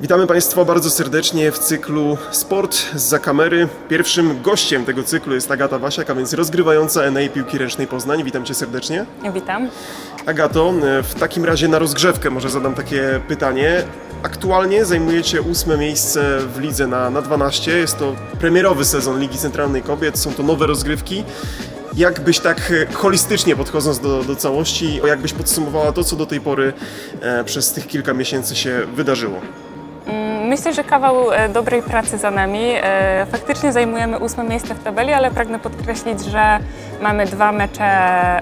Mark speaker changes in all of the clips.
Speaker 1: Witamy Państwa bardzo serdecznie w cyklu Sport z kamery. Pierwszym gościem tego cyklu jest Agata Wasiak, a więc rozgrywająca NA Piłki Ręcznej Poznań. Witam Cię serdecznie.
Speaker 2: Witam.
Speaker 1: Agato, w takim razie na rozgrzewkę może zadam takie pytanie. Aktualnie zajmujecie ósme miejsce w lidze na, na 12. Jest to premierowy sezon Ligi Centralnej Kobiet, są to nowe rozgrywki. Jak byś tak holistycznie podchodząc do, do całości, jak byś podsumowała to, co do tej pory e, przez tych kilka miesięcy się wydarzyło?
Speaker 2: Myślę, że kawał e, dobrej pracy za nami. E, Faktycznie zajmujemy ósme miejsce w tabeli, ale pragnę podkreślić, że mamy dwa mecze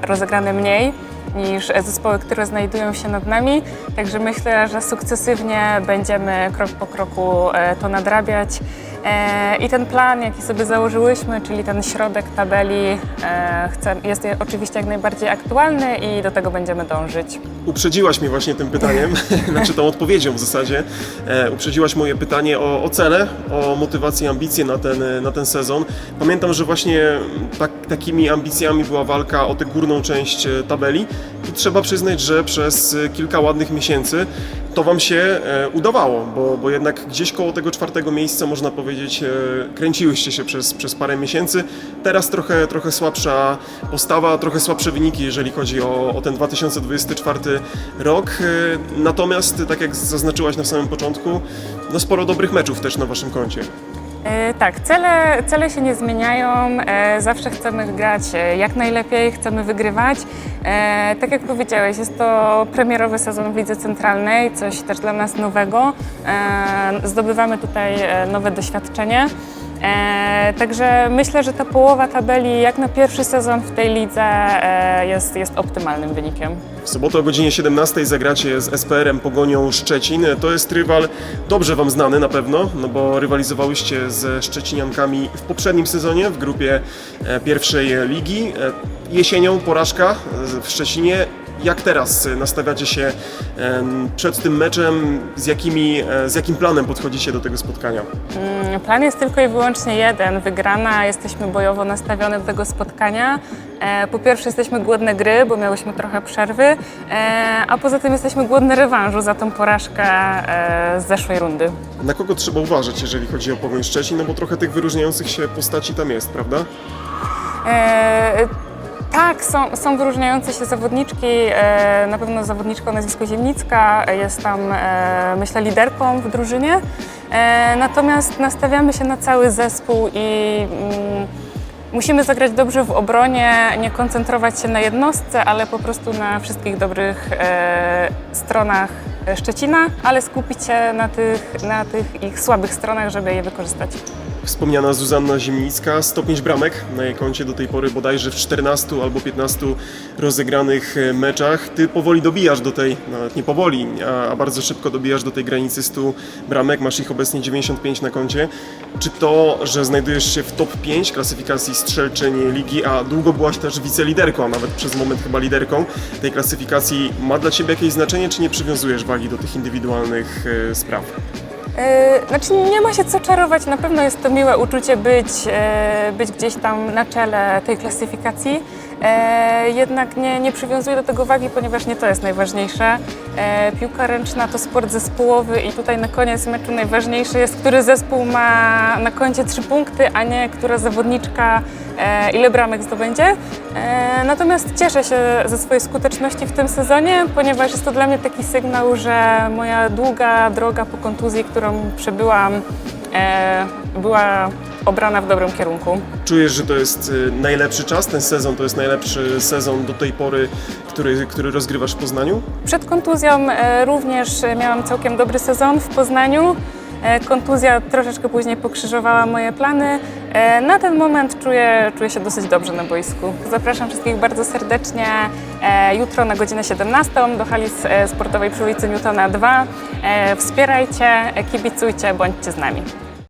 Speaker 2: rozegrane mniej niż zespoły, które znajdują się nad nami. Także myślę, że sukcesywnie będziemy krok po kroku e, to nadrabiać. E, I ten plan, jaki sobie założyłyśmy, czyli ten środek tabeli, e, jest oczywiście jak najbardziej aktualny i do tego będziemy dążyć.
Speaker 1: Uprzedziłaś mnie właśnie tym pytaniem, znaczy tą odpowiedzią w zasadzie. E, uprzedziłaś moje pytanie o, o cele, o motywację, ambicje na ten, na ten sezon. Pamiętam, że właśnie tak, takimi ambicjami była walka o tę górną część tabeli i trzeba przyznać, że przez kilka ładnych miesięcy to Wam się e, udawało, bo, bo jednak gdzieś koło tego czwartego miejsca, można powiedzieć, e, kręciłyście się przez, przez parę miesięcy. Teraz trochę, trochę słabsza postawa, trochę słabsze wyniki, jeżeli chodzi o, o ten 2024 rok. E, Natomiast, tak jak zaznaczyłaś na samym początku, no sporo dobrych meczów też na Waszym koncie.
Speaker 2: E, Tak, cele, cele się nie zmieniają. E, Zawsze chcemy grać e, jak najlepiej, chcemy wygrywać. Tak jak powiedziałeś, jest to premierowy sezon w Lidze Centralnej, coś też dla nas nowego. Zdobywamy tutaj nowe doświadczenie. E, Także myślę, że ta połowa tabeli, jak na pierwszy sezon w tej lidze, e, jest, jest optymalnym wynikiem.
Speaker 1: W sobotę o godzinie 17 zagracie z SPR-em Pogonią Szczecin. To jest rywal dobrze Wam znany na pewno, no bo rywalizowałyście ze Szczeciniankami w poprzednim sezonie w grupie e, pierwszej ligi. E, Jesienią porażka w Szczecinie. Jak teraz e, nastawiacie się przed tym meczem? Z, jakimi, e, z jakim planem podchodzicie do tego spotkania?
Speaker 2: Mm, Plan jest tylko i wyłącznie jeden, wygrana. Jesteśmy bojowo nastawione do tego spotkania. E, Po pierwsze jesteśmy głodne gry, bo miałyśmy trochę przerwy, e, a poza tym jesteśmy głodne rewanżu za tą porażkę z zeszłej rundy.
Speaker 1: Na kogo trzeba uważać, jeżeli chodzi o Pogoń Szczecin? No bo trochę tych wyróżniających się postaci tam jest, prawda?
Speaker 2: E, Tak, są, są wyróżniające się zawodniczki. E, Na pewno zawodniczka o nazwisku Ziemnicka jest tam, e, myślę, liderką w drużynie. E, Natomiast nastawiamy się na cały zespół i mm, musimy zagrać dobrze w obronie, nie koncentrować się na jednostce, ale po prostu na wszystkich dobrych e, stronach Szczecina, ale skupić się na tych, na tych ich słabych stronach, żeby je wykorzystać.
Speaker 1: Wspomniana Zuzanna Zimnicka, 105 bramek na jej koncie do tej pory bodajże w 14 albo 15 rozegranych e, meczach. Ty powoli dobijasz do tej, nawet nie powoli, a, a bardzo szybko dobijasz do tej granicy 100 bramek, masz ich obecnie 95 na koncie. Czy to, że znajdujesz się w top 5 klasyfikacji strzelczyń ligi, a długo byłaś też wiceliderką, a nawet przez moment chyba liderką tej klasyfikacji, ma dla Ciebie jakieś znaczenie, czy nie przywiązujesz wagi do tych indywidualnych e, spraw?
Speaker 2: E, Znaczy nie ma się co czarować, na pewno jest to miłe uczucie być, e, być gdzieś tam na czele tej klasyfikacji. E, Jednak nie, nie przywiązuję do tego wagi, ponieważ nie to jest najważniejsze. E, Piłka ręczna to sport zespołowy i tutaj na koniec meczu najważniejsze jest, który zespół ma na koncie trzy punkty, a nie która zawodniczka e, ile bramek zdobędzie. E, Natomiast cieszę się ze swojej skuteczności w tym sezonie, ponieważ jest to dla mnie taki sygnał, że moja długa droga po kontuzji, którą przebyłam, e, była obrana w dobrym kierunku.
Speaker 1: Czujesz, że to jest y, najlepszy czas, ten sezon to jest najlepszy sezon do tej pory, który, który rozgrywasz w Poznaniu?
Speaker 2: Przed kontuzją e, również miałam całkiem dobry sezon w Poznaniu. E, Kontuzja troszeczkę później pokrzyżowała moje plany. E, Na ten moment czuję, czuję się dosyć dobrze na boisku. Zapraszam wszystkich bardzo serdecznie jutro na godzinę 17 do hali sportowej przy ulicy Newtona 2. E, Wspierajcie, kibicujcie, bądźcie z nami.